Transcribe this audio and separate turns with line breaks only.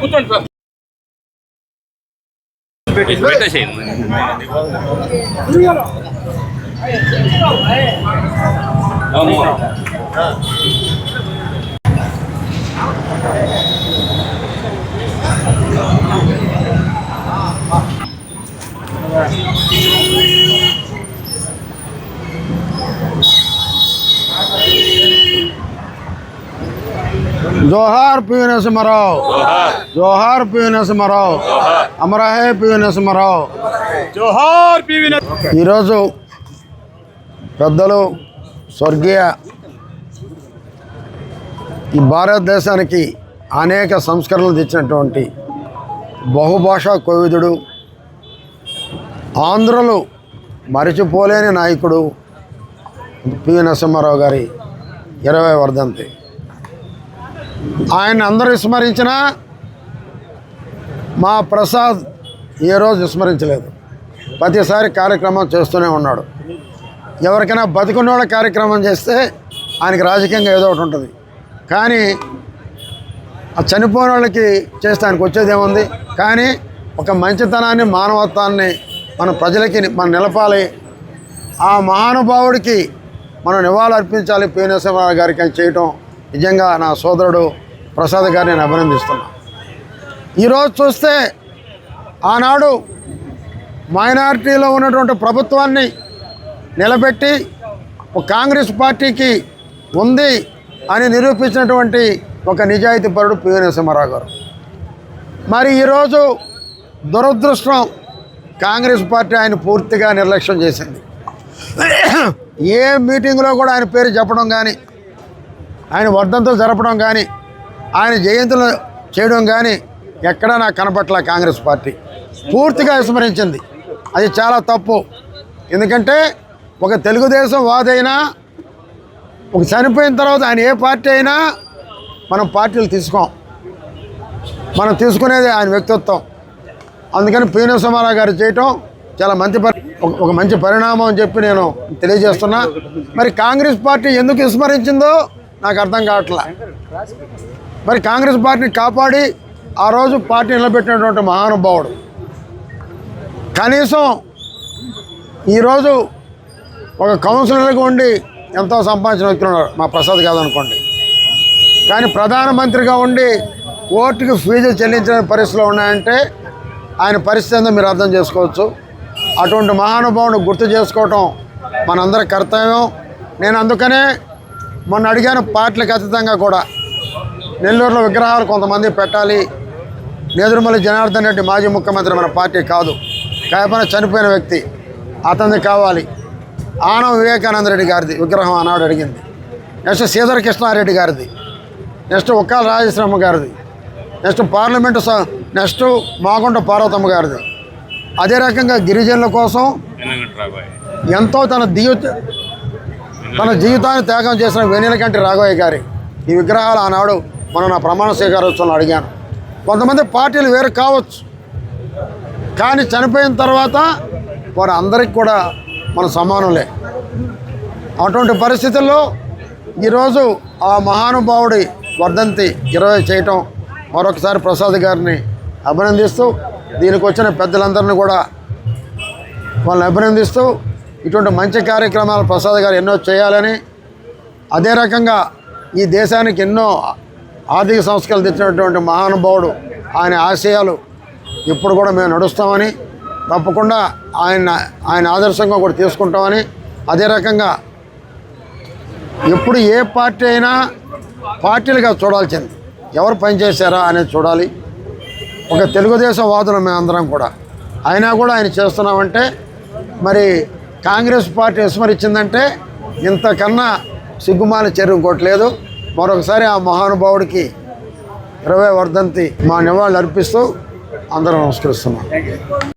కూర్చోండి సార్ పెట్టేసేయండి అమ్మా
జోహార్ పి నరసింహారావు జోహార్. పి నరసింహారావు అమరహే పి నరసింహారావు
జోహార్
ఈరోజు పెద్దలు స్వర్గీయ ఈ భారతదేశానికి అనేక సంస్కరణలు తెచ్చినటువంటి బహుభాషా కోవిదుడు ఆంధ్రలు మరిచిపోలేని నాయకుడు పివి నరసింహారావు గారి ఇరవై వర్ధంతి. ఆయన అందరూ విస్మరించినా మా ప్రసాద్ ఏ రోజు విస్మరించలేదు. ప్రతిసారి కార్యక్రమం చేస్తూనే ఉన్నాడు. ఎవరికైనా బతికున్నోళ్ళ కార్యక్రమం చేస్తే ఆయనకి రాజకీయంగా ఏదో ఒకటి ఉంటుంది. కానీ ఆ చనిపోయిన వాళ్ళకి చేస్తే ఆయనకు వచ్చేది ఏముంది? కానీ ఒక మంచితనాన్ని మానవత్వాన్ని మన ప్రజలకి మనం నిలపాలి. ఆ మహానుభావుడికి మనం నివాళులు అర్పించాలి పి గారికి అని చేయటం నిజంగా నా సోదరుడు ప్రసాద్ గారిని నేను అభినందిస్తున్నాను ఈరోజు చూస్తే ఆనాడు మైనారిటీలో ఉన్నటువంటి ప్రభుత్వాన్ని నిలబెట్టి ఒక కాంగ్రెస్ పార్టీకి ఉంది అని నిరూపించినటువంటి ఒక నిజాయితీ పరుడు పివి నరసింహారావు గారు. మరి ఈరోజు దురదృష్టం కాంగ్రెస్ పార్టీ ఆయన పూర్తిగా నిర్లక్ష్యం చేసింది. ఏ మీటింగ్లో కూడా ఆయన పేరు చెప్పడం కానీ ఆయన వర్ధంతులు జరపడం కానీ ఆయన జయంతులు చేయడం కానీ ఎక్కడా నాకు కనపట్ల కాంగ్రెస్ పార్టీ. పూర్తిగా విస్మరించింది. అది చాలా తప్పు. ఎందుకంటే ఒక తెలుగుదేశం వాదైనా ఒక చనిపోయిన తర్వాత ఆయన ఏ పార్టీ అయినా మనం పార్టీలు తీసుకోం. మనం తీసుకునేది ఆయన వ్యక్తిత్వం. అందుకని పి. గారు చేయటం చాలా మంచి పరి ఒక- ఒక మంచి పరిణామం అని చెప్పి నేను తెలియజేస్తున్నా. మరి కాంగ్రెస్ పార్టీ ఎందుకు విస్మరించిందో నాకు అర్థం కావట్లా. మరి కాంగ్రెస్ పార్టీని కాపాడి ఆ రోజు పార్టీ నిలబెట్టినటువంటి మహానుభావుడు. కనీసం ఈరోజు ఒక కౌన్సిలర్గా ఉండి ఎంతో సంపాదించిన వ్యక్తులు మా ప్రసాద్ కాదనుకోండి కానీ ప్రధానమంత్రిగా ఉండి కోర్టుకి ఫీజు చెల్లించిన పరిస్థితిలో ఉన్నాయంటే ఆయన పరిస్థితి ఏందో మీరు అర్థం చేసుకోవచ్చు. అటువంటి మహానుభావుని గుర్తు చేసుకోవటం మనందరి కర్తవ్యం. నేను అందుకనే మొన్న అడిగాను పార్టీలకు అతీతంగా కూడా. నెల్లూరులో విగ్రహాలు కొంతమంది పెట్టాలి. నేదురుమల్లి జనార్దన్ రెడ్డి మాజీ ముఖ్యమంత్రి మన పార్టీ కాదు. కాకపోయినా చనిపోయిన వ్యక్తి అతనిది కావాలి. ఆనం వివేకానంద రెడ్డి గారిది విగ్రహం ఆనాడు అడిగింది. నెక్స్ట్ శ్రీధర కృష్ణారెడ్డి గారిది. నెక్స్ట్ ఉక్కాల రాజశ్రమ గారిది. Next parliament next Magunta Parvathamma గారిది. అదే రకంగా గిరిజనుల కోసం ఎంతో తన జీవిత తన జీవితాన్ని త్యాగం చేసిన వెన్నెలకంటి రాఘవయ్య గారి ఈ విగ్రహాలు ఆనాడు మనం నా ప్రమాణ స్వీకారోత్సవంలో అడిగాను. కొంతమంది పార్టీలు వేరు కావచ్చు. కానీ చనిపోయిన తర్వాత వారు అందరికి కూడా మన సమానులే. అటువంటి పరిస్థితుల్లో ఈరోజు ఆ మహానుభావుడి వర్ధంతి ఇరవై చేయటం మరొకసారి ప్రసాద్ గారిని అభినందిస్తూ దీనికి వచ్చిన పెద్దలందరినీ కూడా వాళ్ళని అభినందిస్తూ ఇటువంటి మంచి కార్యక్రమాలు ప్రసాద్ గారు ఎన్నో చేయాలని అదే రకంగా ఈ దేశానికి ఎన్నో ఆర్థిక సంస్కరణలు తెచ్చినటువంటి మహానుభావుడు ఆయన ఆశయాలు ఇప్పుడు కూడా మేము నడుస్తామని తప్పకుండా ఆయన ఆయన ఆదర్శంగా కూడా తీసుకుంటామని అదే రకంగా ఎప్పుడు ఏ పార్టీ అయినా పార్టీలుగా చూడాల్సింది. ఎవరు పనిచేశారా అనేది చూడాలి. ఒక తెలుగుదేశం వాదులు మేమందరం కూడా. అయినా కూడా ఆయన చేస్తున్నామంటే మరి కాంగ్రెస్ పార్టీ విస్మరించిందంటే ఇంతకన్నా సిగ్గుమాల చర్య ఇంకోటి మరొకసారి ఆ మహానుభావుడికి ఇరవై వర్ధంతి మా నివాళులు అర్పిస్తూ అందరం నమస్కరిస్తున్నాం.